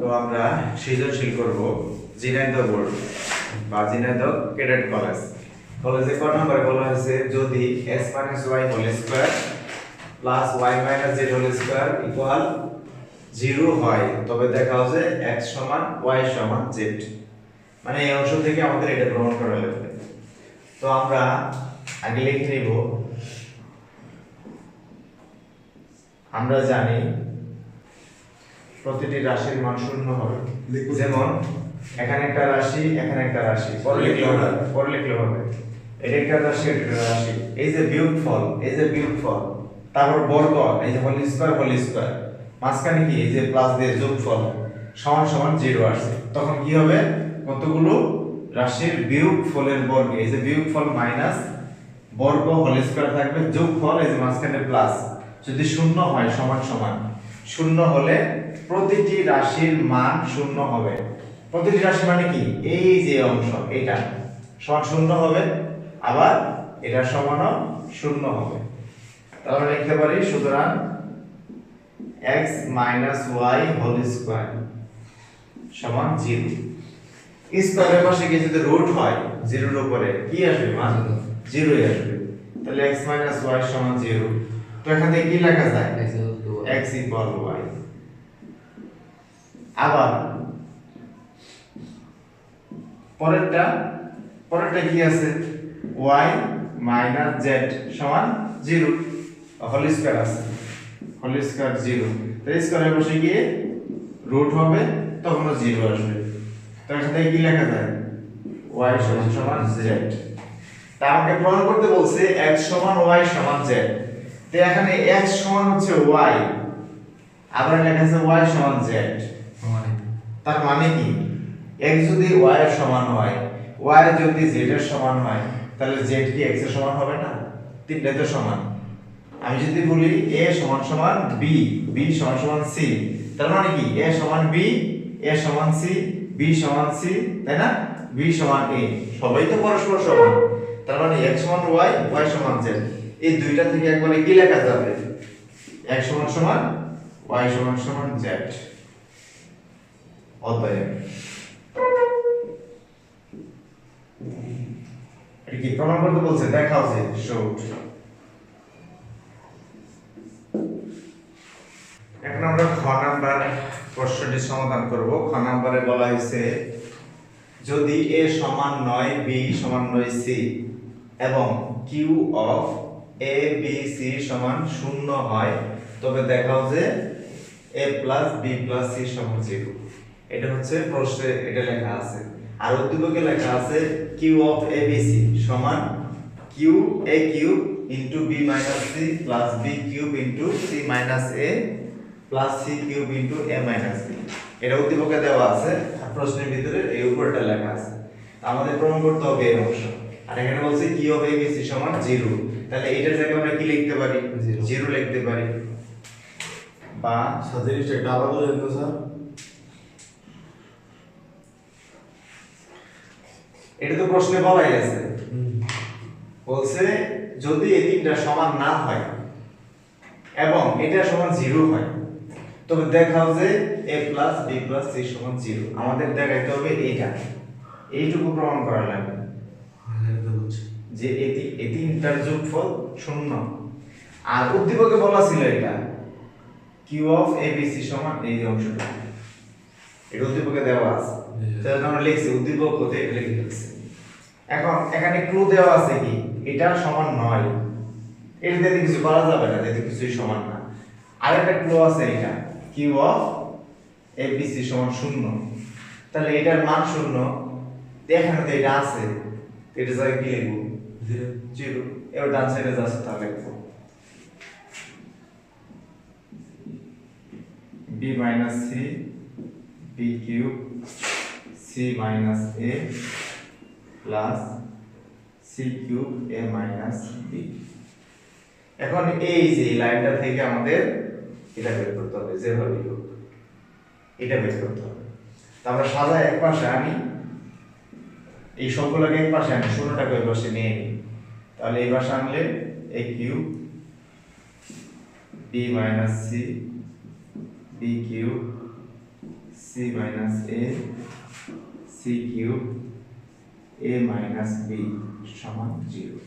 তো আমরা সৃজনশীল করব ঝিনাইদহ বোর্ড বা ঝিনাইদহ ক্যাডেট কলেজ। কলেজে ক নম্বরে বলা হয়েছে, যদি X minus Y whole square plus Y minus Z whole square equal zero হয়, তবে দেখা হচ্ছে এক্স সমান ওয়াই সমান জেড মানে এই অংশ থেকে আমাদের এটা প্রমাণ করা লাগবে। তো আমরা আগে লিখে নিব। আমরা জানি প্রতিটি রাশির মান শূন্য হবে। যেমন এখানে একটা রাশি এখানে একটা রাশি। পরে লিখলে হবে। পরে লিখলে হবে। এটা একটা রাশি এটা রাশি। এই যে বিয়োগ ফল এই যে বিয়োগ ফল তারপর বর্গ এই যে হোল স্কয়ার হোল স্কয়ার মাঝখানে কি? এই যে প্লাস দিয়ে যোগফল সমান সমান জিরো আসছে। তখন কি হবে? কতগুলো রাশির বিয়োগ ফলের বর্গ এই যে বিয়োগ ফল মাইনাস বর্গ হোল স্কয়ার থাকবে যোগফল এই যে মাঝখানে প্লাস যদি শূন্য হয় সমান সমান। শূন্য হলে প্রতিটি রাশির মান শূন্য হবে। প্রতিটি রাশি মানে কি? এই যে অংশ এটা। সমান শূন্য হবে আবার এটা সমানও শূন্য হবে। তাহলে লিখতে পারি সুতরাং x minus Y whole square সমান জিরো স্কোয়ারের পাশে গিয়ে যদি রুট হয় জিরোর উপরে কি আসবে? মান জিরোই আসবে। তাহলে x মাইনাস ওয়াই সমান জিরো তো এখান থেকে কি লেখা যায়? X ইকুয়াল y আবার পরেরটা পরেরটা কি আছে? y মাইনাস z সমান 0 হোল স্কয়ার আছে। হোল স্কয়ার 0 তো স্কয়ারের পাশে গিয়ে রুট হবে, তখনও 0 আসবে। তো এখান থেকে কি লেখা যায়? y সমান সমান z তা আমাকে প্রমাণ করতে বলছে x সমান y সমান z তো এখানে x সমান হচ্ছে y আবার লেখা আছে y সমান z তার মানে কি? x যদি y এর সমান হয়, y যদি z এর সমান হয়, তাহলে z কি x এর সমান হবে না? তিনটা তো সমান। আমি যদি বলি a সমান সমান b b সমান সমান c, তার মানে কি? a সমান b, a সমান c, b সমান c, তাই না? b সমান a সবাই তো পরস্পর সমান। তার মানে x সমান y y সমান z এই দুইটা থেকে একবারে কি লেখা যাবে? x সমান সমান, y সমান সমান z অতএব এটা কি প্রমাণ করতে বলছে? দেখা উচিত শোট এখন আমরা খ নাম্বার প্রশ্নটি সমাধান করব। খ নাম্বারে বলা হয়েছে, যদি এ সমান নয়, বি সমান নয়, সি এবং Q of A, B, C সমান শূন্য হয়, তবে দেখাও যে A plus B plus C সমান জিরো। এটা হচ্ছে প্রশ্নে এটা লেখা আছে। আর উদ্দীপকে লেখা আছে Q of A B C সমান Q A cube into B minus C plus B cube into C minus A plus C cube into A minus B এটা উদ্দীপকে দেওয়া আছে আর প্রশ্নের ভিতরে এই উপরটা লেখা আছে। আমাদের প্রমাণ করতে হবে এই অংশ। আর এখানে বলছে Q of A B C সমান জিরো। তাহলে এটার জায়গায় আমরা কি লিখতে পারি. জিরো। লিখতে পারি। বা জিনিসটা একটু আলাদা স্যার এটা তো প্রশ্নে বলাই আছে বলছে যদি এই তিনটা সমান না হয় এবং এটা সমান জিরো হয় তবে দেখাও যে A plus B plus C সমান জিরো। আমাদের দেখাইতে হবে এইটা। এইটুকু প্রমাণ করা লাগবে। যে এই তিনটার যোগফল শূন্য। আর উদ্দীপকে বলা ছিল এটা Q of A B C সমান এই যে অংশটা এটা উদ্দীপকে দেওয়া আছে। Yeah. আমরা লিখছি উদ্দীপক হতে লিখে ফেলছি। এখন এখানে ক্লু দেওয়া আছে কি? এটা সমান নয়। এটা দিয়ে কিছু করা যাবে না যেহেতু কিছুই সমান না। আর একটা ক্লু আছে এটা Q of A B C সমান শূন্য। তাহলে এটার মান শূন্য। তো এখানে তো এটা আছে। এটা জায়গায় কি লিখব? জিরো এবার ডান সাইডে যাচ্ছে তাহলে লিখব। B minus C B cube C minus A plus C cube A minus B এখন এই যে লাইনটা থেকে আমাদের এটা বের করতে হবে যেভাবে হোক এটা বের করতে হবে। তা আমরা সাজায় এক পাশে আনি। এই সবগুলোকে এক পাশে আনি, শূন্যটাকে ওই পাশে নিয়ে নিই। তাহলে এই পাশে আনলে A cube B minus C B cube C minus A C cube A minus B সমান জিরো।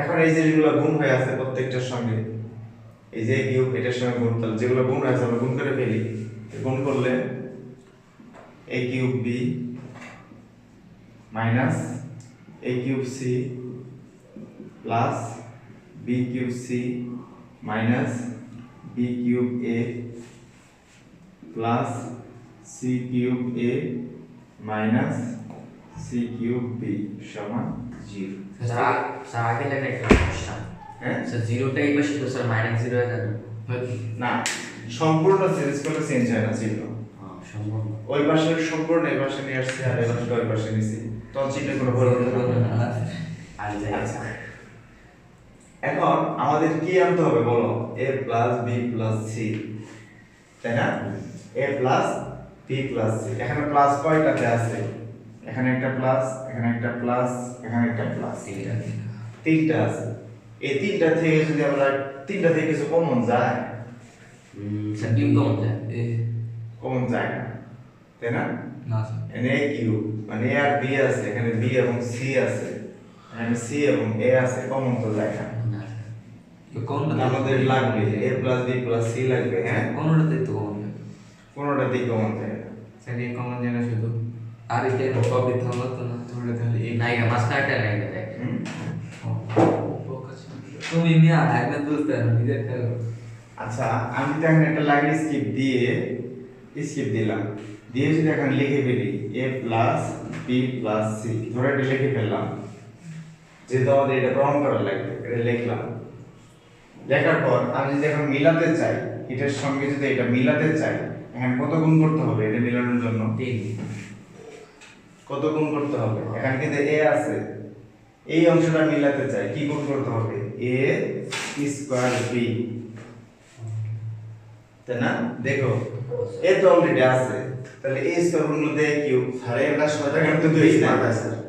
এখন এই জিনিসগুলো গুণ হয়ে আছে প্রত্যেকটার সঙ্গে। এই যে কিউব, এটার সঙ্গে গুণ, তাহলে যেগুলো গুণ হয়ে আছে আমরা গুণ করে ফেলি। গুণ করলে A cube B minus A cube C plus B cube C minus B cube A plus C cube A minus C cube B সমান জিরো স্যার স্যার আগে লেখা একটা সমস্যা হ্যাঁ? স্যার জিরোটা পাশে তো স্যার মাইনাস জিরো হয়ে যাবে। না সম্পূর্ণ চেঞ্জ করলে চেঞ্জ হয় না না। ওই পাশে সম্পূর্ণ এই পাশে নিয়ে আসছে আর এই পাশে ওই পাশে নিছি। তখন চিহ্নে কোনো পরিবর্তন হবে না। আর যাই আচ্ছা। এখন আমাদের কি আনতে হবে বলো? A plus B plus C তাই না? A plus B plus C এখানে প্লাস কয়টাতে আছে? এখানে একটা প্লাস এখানে একটা প্লাস এখানে একটা প্লাস তিনটা আছে। এই তিনটা থেকে যদি আমরা তিনটা থেকে কিছু কমন যায় হুম, স্যার ডিম কমন যায়? কমন যায় না। তাই না? এখানে কিউব মানে a আর b আছে এখানে b এবং c আছে। এখানে c এবং a আছে কমন তো যায় না। আমাদের লাগবে? a plus b plus c লাগবে হ্যাঁ? কোনটাতে তো কমন? কোনোটাতেই কমন যায় না স্যার এই কমন জানা শুধু আর এটা কবে থামলো তো না তোমরা তাহলে এই নায়িকা মাঝখানটা নায়িকা দেখ? তুমি মিয়া একদম বুঝতে পারো নিজের খেলো। আচ্ছা আমি তো এখানে একটা লাইন স্কিপ দিয়ে স্কিপ দিলাম। দিয়ে যদি এখানে লিখে ফেলি a plus B plus C ধরে এটা লিখে ফেললাম। যেহেতু আমাদের এটা প্রমাণ করা লাগবে এটা লিখলাম। লেখার পর আমি যদি এখন মিলাতে চাই এটার সঙ্গে যদি এটা মিলাতে চাই এখানে কত গুণ করতে হবে এটা মিলানোর জন্য? তিন। কত গুণ করতে হবে? এখানে কিন্তু এ আছে। এই অংশটা মিলাতে চাই কি গুণ করতে হবে? এ স্কোয়ার বি তাই না? দেখো এ তো অলরেডি আছে। তাহলে এ স্কোয়ার গুণ করতে কিউ? স্যার এটা এখানে কিন্তু দুই স্যার।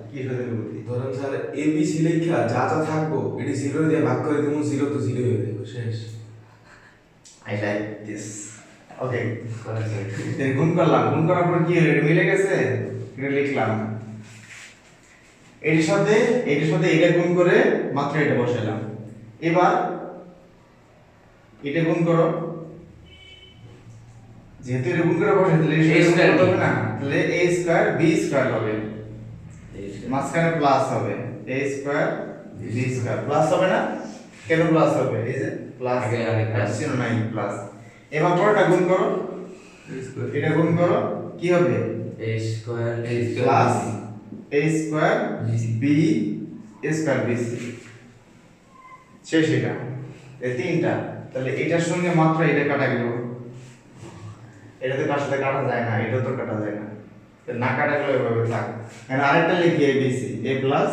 কি বুদ্ধি ধরেন স্যার এ বি সি লেখা যা যা থাকব এটি জিরো দিয়ে ভাগ করে দেবো জিরো তো জিরো হয়ে যাবে শেষ। আই লাইক দিস ওকে গুণ করলাম। গুণ করার পর কি মিলে গেছে? এটা লিখলাম। এটির সাথে এটির সাথে এটা গুণ করে মাত্র এটা বসালাম এবার এটা গুণ করো। যেহেতু এটা গুণ করে বসে তাহলে গুণ করতে হবে। না। তাহলে a স্কয়ার b স্কয়ার হবে। মাঝখানে প্লাস হবে। A square b square plus হবে না? কেন প্লাস হবে? এই যে প্লাস ছিল নাই প্লাস। এবার পরটা গুণ করো। এটা গুণ করো কি হবে? A square A plus a square b square bc শেষ এটা। এই তিনটা। তাহলে এটার সঙ্গে মাত্র এটা কাটা গেল। এটা তো কার সাথে কাটা যায় না এটা তো কাটা যায় না। না কাটা গেলে এভাবে থাক। আরেকটা লিখি a b c a plus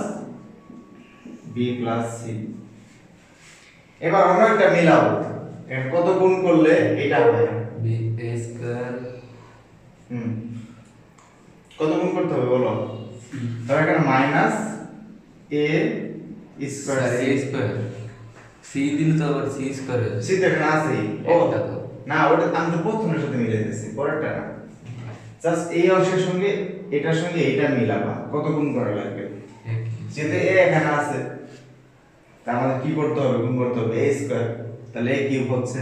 b plus c এবার অন্য একটা এখানে কত গুণ করলে এটা হবে? বি স্কয়ার হুম। কত গুণ করতে হবে বলো? ধরো এখানে minus A square A square C দিলে তো আবার সি স্কয়ার সি তো এখানে আছেই ও তো। না ওটা আমি তো প্রথমের সাথে মিলে দিতেছি পরেরটা না। জাস্ট এই অংশের সঙ্গে এটার সঙ্গে এটা মিলাবা। কত গুণ করা লাগবে? যেতে এ এখানে আছে। তা আমাদের কি করতে হবে? গুণ করতে হবে। এ স্কয়ার তাহলে এ কিউব হচ্ছে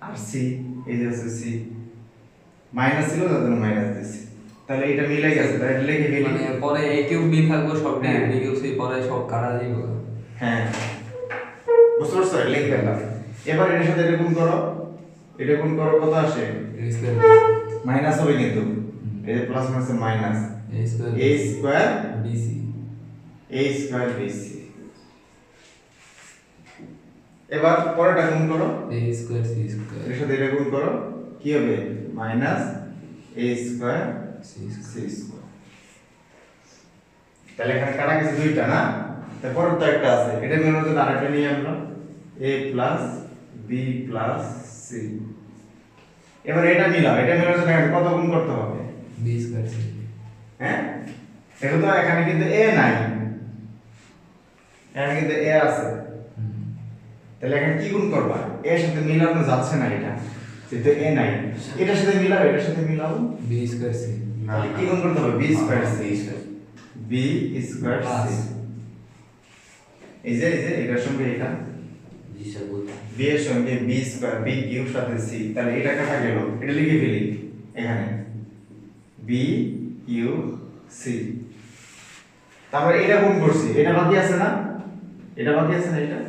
আর সি এই যে হচ্ছে সি মাইনাস ছিল তার জন্য মাইনাস দিছি তাহলে এটা মিলে গেছে তাহলে এটা লিখে মানে পরে এ কিউ বি থাকব সব। বি কিউ সি পরে সব কাটা যাইব হ্যাঁ। বুঝতে পারছ? লিখে ফেললাম। এবার এটার সাথে এটা গুণ করো। এটা গুণ করো কত আসে? মাইনাস হবে কিন্তু। এই যে plus minus minus A square B C a square bc এবার পরেরটা গুণ করো। এ স্কয়ার সি স্কয়ার এর সাথে এটা গুণ করো। কি হবে? Minus a square c square তাহলে এখানে কাটা গেছে দুইটা না? তারপর তো একটা আছে। এটা মেলানোর জন্য আরেকটা নিয়ে আমরা a plus b plus c এবার এটা মিলাও। এটা মেলানোর জন্য কত গুণ করতে হবে? বি স্কয়ার সি হ্যাঁ? দেখো তো এখানে কিন্তু এ নাই। এখানে কিন্তু এ আছে। তাহলে এখানে কি গুণ করবা? এর সাথে মিলানো যাচ্ছে না এটা। যেহেতু এ নাই। এটার সাথে মিলাও এটার সাথে মিলাও। বি স্কোয়ার সি তাহলে কি গুণ করতে হবে? B square C B square C এই যে এই যে এটার সঙ্গে এটা। বি এর সঙ্গে বি স্কয়ার বি কিউব সাথে সি তাহলে এটা কাটা গেল। এটা লিখে ফেলি। এখানে। বি কিউ সি তারপরে এটা গুণ করছি। এটা বাকি আছে না? এটা বাকি আছে না এটা?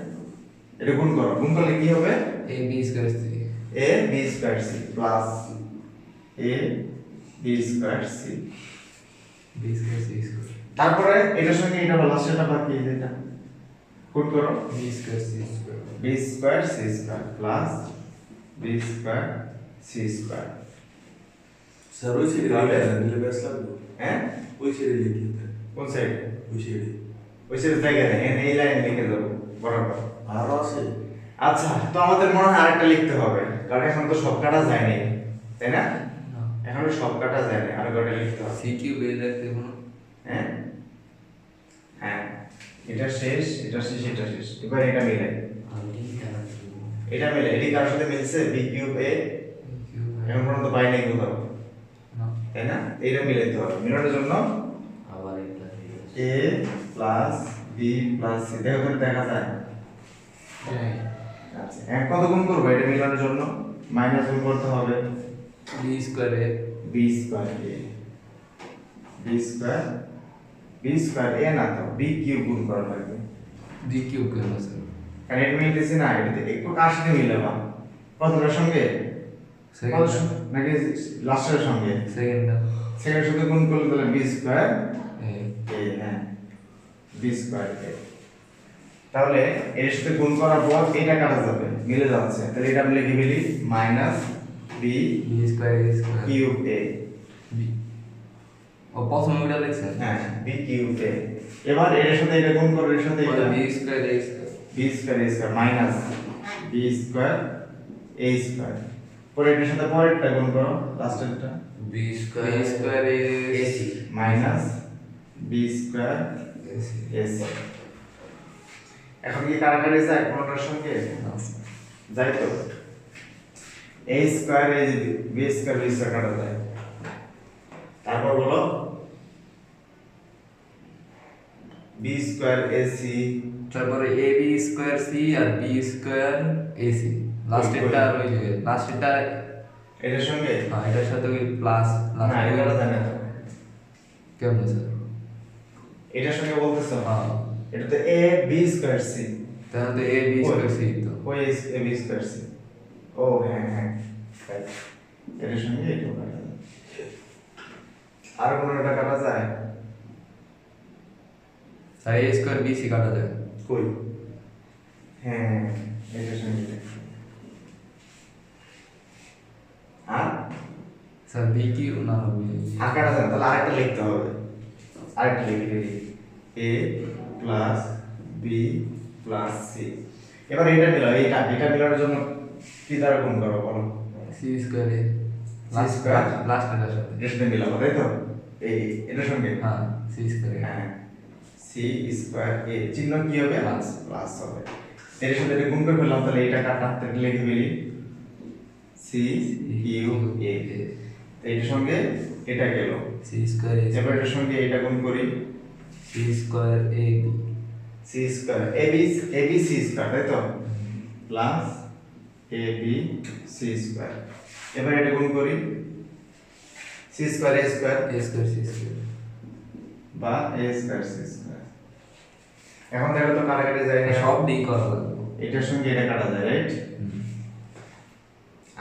এটা গুণ করো। গুণ করলে কি হবে? A B square C A B square C plus A B square C B square C square তারপরে এটার সঙ্গে এটা বলা সেটা বাকি এই যে এটা। গুণ করো। B square C square B square C square plus B square C square sir ওই সাইডে তাহলে? লিখে নিলে বেশ লাগবে। হ্যাঁ? ওই সাইডে লিখে কোন সাইড ওই সাইডে ওই সাইড জায়গা নেই এখানে এই লাইন লিখে দেবো। বরাবর। আরও আছে। আচ্ছা তো আমাদের মনে হয় আরেকটা লিখতে হবে কারণ এখন তো সব কাটা যায়নি তাই না? এখনও সব কাটা যায়নি আর কটা লিখতে হবে? সি কিউব এ দেখতে কোনো হ্যাঁ? হ্যাঁ এটা শেষ এটা শেষ এটা শেষ। এবার এটা মিলে। এটা মিলে এটি কার সাথে মিলছে? B cube A? এখন পর্যন্ত পাই নাই কোথাও তাই না? এটা মিলাইতে হবে। মিলানোর জন্য আবার গেছে। A plus B plus C দেখো করে দেখা যায়। আচ্ছা এখন কত গুণ করব? এটা মিলানোর জন্য? মাইনাস গুণ করতে হবে। B square B square A B square B square A না তো বি কিউব গুণ করা লাগবে। বি কিউব কেন স্যার কারণ এটা মিলতেছে না এটাতে একটু সাথে মিলাবা কতটার সঙ্গে? নাকি লাস্টের সঙ্গে? সেকেন্ডটা সেকেন্ড সাথে গুণ করলে তাহলে বি স্কোয়ার হ্যাঁ। বি স্কোয়ার এ তাহলে এর সাথে গুণ করার পর এটা কাটা যাবে মিলে যাচ্ছে। তাহলে এটা আমি লিখে ফেলি minus B B square A square cube A ও প্রথম ওইটা লিখছেন হ্যাঁ বি কিউব এ এবার এর সাথে এটা গুণ করো এর সাথে এটা। B square A square B square A square minus B square A square পরে এটার সাথে পরেরটা গুণ করো লাস্টেরটা B square square A AC minus B square AC S এখন কি কারাকারি যায়? কোনটার সঙ্গে? যাই তো। এ স্কোয়ার এ যদি বি স্কোয়ার বি স্কোয়ার কাটা যায়। তারপর বলো। বি স্কোয়ার এসি তারপরে এ বি স্কোয়ার সি আর বি স্কোয়ার এ সি লাস্টেরটা আর ওই যে লাস্টেরটা এটার সঙ্গে? হ্যাঁ এটার সাথে ওই প্লাস না এটা। কেমন স্যার এটার সঙ্গে বলতেছো হ্যাঁ এটা তো এ বি স্কোয়ার সি তাহলে তো এ বি স্কোয়ার সি তো। ওই এ বি স্কোয়ার সি ও হ্যাঁ হ্যাঁ right. এটার সঙ্গে এটাও কাটা যায় আর কোনোটা কাটা যায়? Sir A square B C কাটা যায়। কই? হ্যাঁ এটার সঙ্গে এটা। আর? স্যার বি কিউ না হবে আর কাটা যায় না, তাহলে আরেকটা লিখতে হবে। আরেকটা লিখে দিই A plus B plus C এবার এটা মিলাও এটা এটা মিলানোর জন্য কি দ্বারা গুণ করো বলো? C square A C square? Last এটার সাথে। সাথে মিলাবো তাই তো? এই এটার সঙ্গে? হ্যাঁ সি স্কোয়ার হ্যাঁ সি স্কোয়ার এ চিহ্ন কি হবে? Plus. প্লাস হবে। এর সাথে এটা গুণ করে ফেললাম তাহলে এটা কাটা তাহলে লিখে ফেলি? সি কিউ এ এটার সঙ্গে এটা গেল। সি স্কোয়ার এ এবার এটার সঙ্গে এটা গুণ করি। C square A B C square A B A B C square তাই তো? Plus A B C square এবার এটা গুণ করি। C square A square A square C square বা এ স্কোয়ার সি স্কোয়ার এখন দেখো তো কাটাকাটি যায় না। সব ডি করা লাগবে। এটার সঙ্গে এটা কাটা যায় রাইট।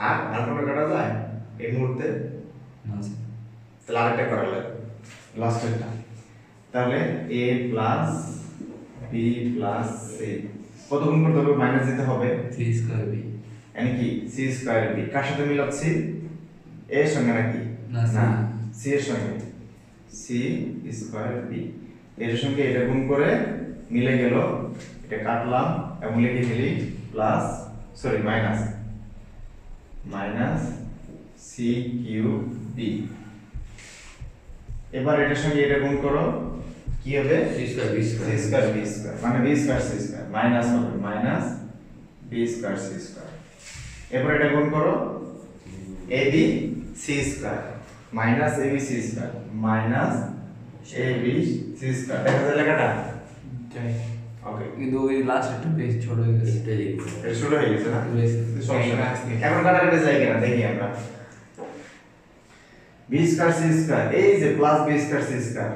আর আর কোনো কাটা যায়? এই মুহূর্তে? তাহলে আরেকটা করা লাগবে। লাস্টেরটা তাহলে A plus B plus C কত গুণ করতে হবে? মাইনাস দিতে হবে। সি স্কোয়ার বি মানে কি? সি স্কয়ার বি কার সাথে মিলাচ্ছি? এর সঙ্গে নাকি? না, C। সি এর সঙ্গে। সি স্কোয়ার বি এর সঙ্গে এটা গুণ করে মিলে গেল। এটা কাটলাম এবং লিখে দিলি plus sorry minus minus C Q B এবার এটার সঙ্গে এটা গুণ করো। কি হবে C square B C square square B square মানে B square C square minus হবে minus B square C square এরপর এটা গুণ করো। A B C square minus A B C square minus A B C square দেখা যায় লেখাটা? ওকে কিন্তু ওই লাস্ট একটু বেশ ছোট হয়ে গেছে। এটা লিখব হয়ে গেছে না। এখন কাটাকাটি যায় কিনা? দেখি আমরা। বি স্কয়ার সি স্কয়ার এই যে plus B square C square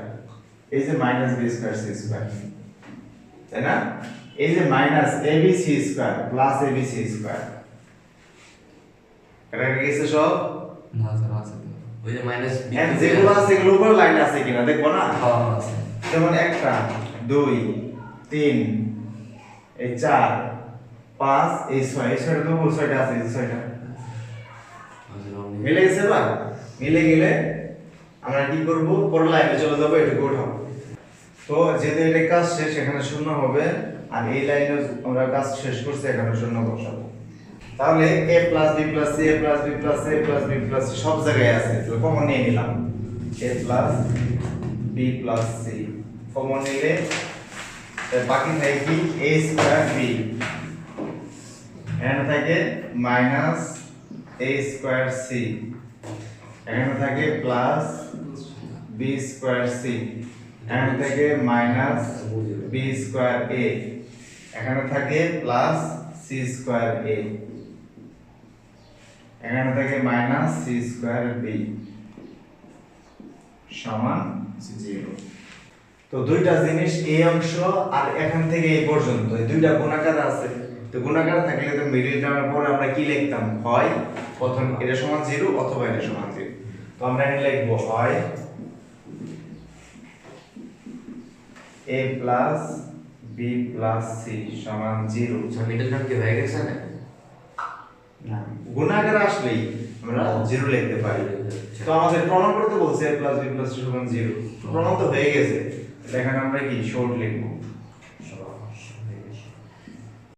এই যে minus B square C square তাই না? এই যে minus A B C square plus A B C square কাটাকাটি গেছে সব? না স্যার আছে ওই যে মাইনাস এখন যেগুলো আছে এগুলো উপর লাইন আছে কিনা দেখব না? হ্যাঁ আছে। যেমন একটা দুই তিন এই চার পাঁচ এই ছয় এই ছয়টা তো ছয়টা আছে এই ছয়টা। মিলে গেছে বা মিলে গেলে আমরা কি করব? পরের লাইনে চলে যাব এটুকু উঠাবো। তো যেহেতু এটা কাজ শেষ, এখানে শূন্য হবে, আর এই লাইনে আমরা কাজ শেষ করছি, এখানে শূন্য বসাবো। তাহলে a plus B plus C a plus B plus a plus B plus সব জায়গায় আছে তো কমন নিয়ে নিলাম। a plus B plus C common নিলে বাকি থাকে কি? a স্কয়ার বি এখানে থাকে মাইনাস a স্কয়ার সি এখানে থাকে প্লাস বি স্কয়ার সি এখানে থাকে মাইনাস বি স্কয়ার এ এখানে থাকে প্লাস সি স্কয়ার এ এখানে থাকে মাইনাস সি স্কয়ার বি সমান জিরো তো দুইটা জিনিস এই অংশ আর এখান থেকে এই পর্যন্ত দুইটা গুণাকার আছে। তো গুণাকার থাকলে তো মিডিল টার্মের পরে আমরা কি লিখতাম? হয়, প্রথম এটা সমান জিরো অথবা এটা সমান জিরো তো আমরা এখানে লিখব হয় a plus B plus C সমান জিরো মিডল টার্ম কি হয়ে গেছে? না। গুণাকার আসলেই আমরা জিরো লিখতে পারি। তো আমাদের প্রমাণ করতে বলছে a plus B plus c সমান জিরো প্রমাণ তো হয়ে গেছে। এখানে আমরা কি শর্ট লিখব?